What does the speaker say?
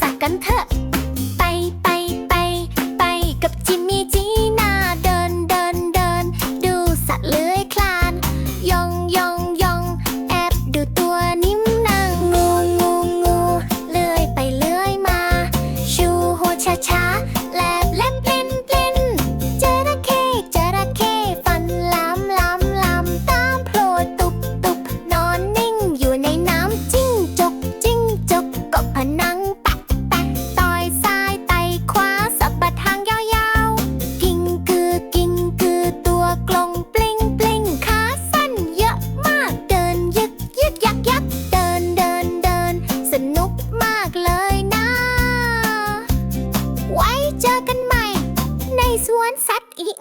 สักกันเถอะ เจอกันใหม่ ในสวนสัตว์อีก